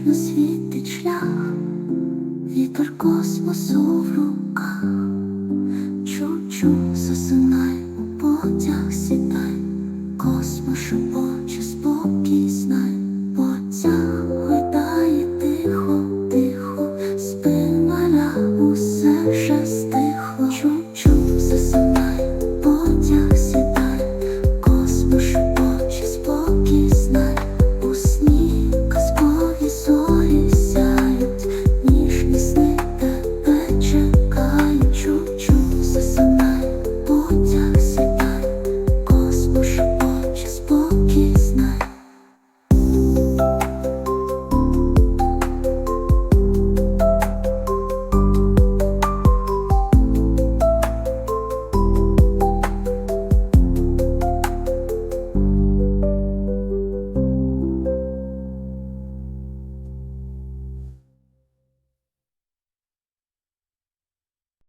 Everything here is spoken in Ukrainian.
ніжно світить шлях, вітер космосу в руках, чу-чу засинай у потяг.